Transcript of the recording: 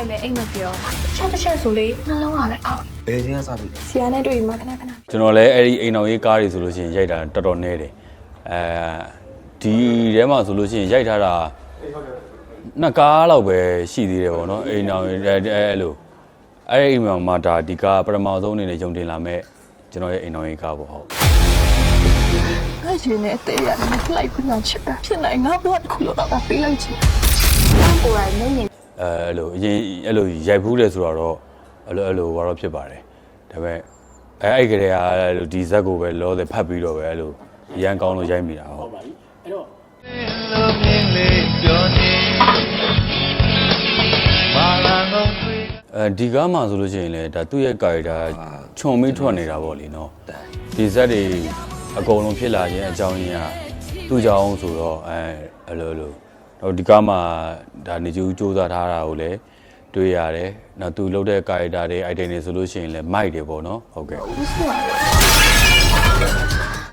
လိုက်လဲအိမ်မပြောချက်တစ်ချက်ဆိုလေနှလုံးကလည်းအောက်ဘယ်ချင်းကစပြီဆရာနဲ့တွေ့ရင်မှခဏခဏကျွန်တော်လည်းအဲ့ဒီအိမ်တော်ရေးကားတွေဆိုလို့ရှိရင်ရိုက်တာတော်တော်နဲတယ်အဲဒီထဲမှာဆိုလို့ရှိရင်ရိုက်ထားတာနှစ်ကားလောက်ပဲရှိသေးတယ်ပေါ့နော်အိမ်တော်ရေးအဲ့အဲ့လိုအဲ့ဒီအိမ်မှာမှဒါဒီကားပထမဆုံးအနေနဲ့ယုံတင်လာမဲ့ကျွန်တော်ရဲ့အိမ်တော်ရေးကားပေါ့ဟုတ်ငါရှင်နဲ့တေးရတယ်လိုက်ခုနချစ်တာဖြစ်နိုင်ငါဘာတစ်ခုလောက်တော့ပေးလိုက်ချင်ကိုယ်တိုင်မင်းနေ အဲအဲ့လိုအရင်အဲ့လိုရိုက်ဖူးတယ်ဆိုတော့အဲ့လိုအဲ့လိုဘာတော့ဖြစ်ပါတယ်ဒါပေမဲ့အဲအဲ့ကလေးကအဲ့လိုဒီဇက်ကိုပဲလောတယ်ဖတ်ပြီးတော့ပဲအဲ့လိုရန်ကောင်းလို့ရိုက်မိတာဟုတ်အဲဒီကားမှာဆိုလို့ရှိရင်လည်းဒါသူ့ရဲ့ကာရီတာခြုံမိထွက်နေတာပေါ့လေနော်ဒီဇက်တွေအကုန်လုံးဖြစ်လာခြင်းအကြောင်းရင်းကသူ့ကြောင့်ဆိုတော့အဲအဲ့လိုအဲ့လို တော့ဒီကားမှာဒါနေကျူးစူးစမ်းထားတာကိုလည်းတွေ့ရတယ်နောက်သူလုပ်တဲ့ကာရီတာတွေ item တွေဆိုလို့ရှိရင်လည်းမိုက်တယ်ပေါ့နော်ဟုတ်ကဲ့ဘူးဆို